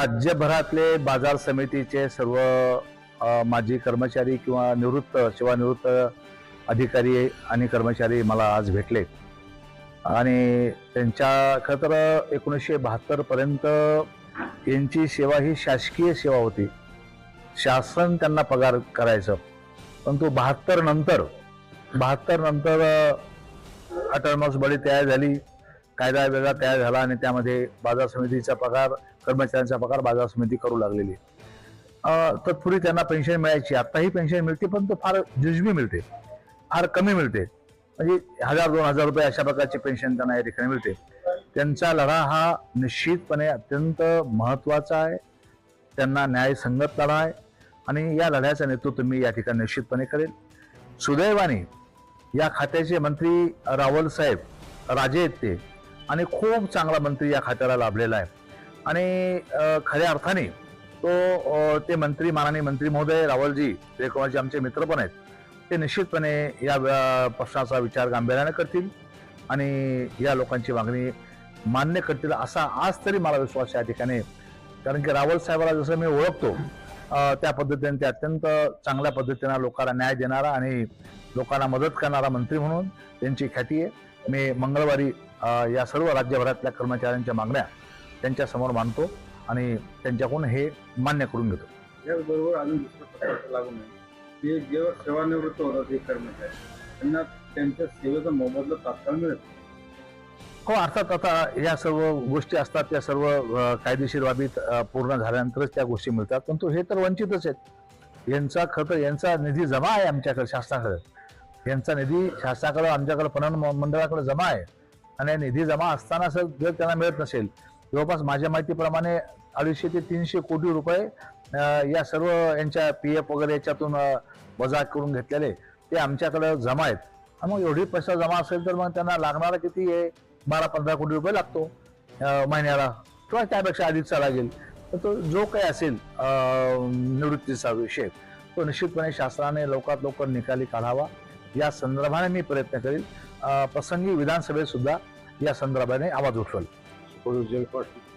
राज्यभरातले बाजार समितीचे सर्व माजी कर्मचारी किंवा निवृत्त सेवानिवृत्त अधिकारी आणि कर्मचारी मला आज भेटले. आणि त्यांच्या खरं तर एकोणीसशे बहात्तरपर्यंत यांची सेवा ही शासकीय सेवा होती. शासन त्यांना पगार करायचं. परंतु बहात्तर नंतर बहात्तर नंतर अटर्मस बळी तयार झाली. कायदा वेगळा तयार झाला आणि त्यामध्ये बाजार समितीचा पगार कर्मचाऱ्यांचा पगार बाजार समिती करू लागलेली तत्पूर्वी त्यांना पेन्शन मिळायची. आत्ताही पेन्शन मिळते पण तो फार जुजबी मिळते. फार कमी मिळते. म्हणजे हजार दोन हजार रुपये अशा प्रकारची पेन्शन त्यांना या ठिकाणी मिळते. त्यांचा लढा हा निश्चितपणे अत्यंत महत्त्वाचा आहे. त्यांना न्यायसंगत लढा आहे. आणि या लढ्याचं नेतृत्व मी या ठिकाणी निश्चितपणे करेल सुदैवाने या खात्याचे मंत्री रावल साहेब राजे आहेत ते. आणि खूप चांगला मंत्री या खात्याला लाभलेला आहे. आणि खऱ्या अर्थाने तो ते मंत्री माननीय मंत्री महोदय रावलजी जयकुमारजी आमचे मित्र पण आहेत ते निश्चितपणे या प्रश्नाचा विचार गांभीर्याने करतील आणि या लोकांची मागणी मान्य करतील असा आज तरी मला विश्वास या ठिकाणी कारण की रावल साहेबाला जसं मी ओळखतो त्या पद्धतीने ते अत्यंत चांगल्या पद्धतीने लोकांना न्याय देणारा आणि लोकांना मदत करणारा मंत्री म्हणून त्यांची ख्याती आहे. मी मंगळवारी या सर्व राज्यभरातल्या कर्मचाऱ्यांच्या मागण्या त्यांच्यासमोर मांडतो आणि त्यांच्याकडून हे मान्य करून घेतो. याचबरोबर अजून दुसरं प्रकल्प लागू नये. ते जेव्हा सेवानिवृत्त होतात हे कर्मचारी त्यांना त्यांच्या सेवेचा मोबदला तात्काळ मिळत. हो अर्थात आता या सर्व गोष्टी असतात त्या सर्व कायदेशीर बाबीत पूर्ण झाल्यानंतरच त्या गोष्टी मिळतात. परंतु हे तर वंचितच आहेत. यांचा खरं तर यांचा निधी जमा आहे आमच्याकडे शासनाकडे. यांचा निधी शासनाकडे आमच्याकडे पणन मंडळाकडे जमा आहे. आणि निधी जमा असताना सर जर त्यांना मिळत नसेल जवळपास माझ्या माहितीप्रमाणे अडीचशे ते तीनशे कोटी रुपये या सर्व यांच्या पी एफ वगैरे याच्यातून वजा करून घेतलेले ते आमच्याकडे जमा आहेत. आणि मग एवढी पैसा जमा असेल तर मग त्यांना लागणारा किती आहे? बारा पंधरा कोटी रुपये लागतो महिन्याला. किंवा त्यापेक्षा अधिकचा लागेल. तर तो जो काही असेल निवृत्तीचा विषय तो निश्चितपणे शासनाने लवकरात लवकर निकाली काढावा. या संदर्भाने मी प्रयत्न करेल. प्रसंगी विधानसभेत सुद्धा या संदर्भाने आवाज उठवेल. Corujão e Costa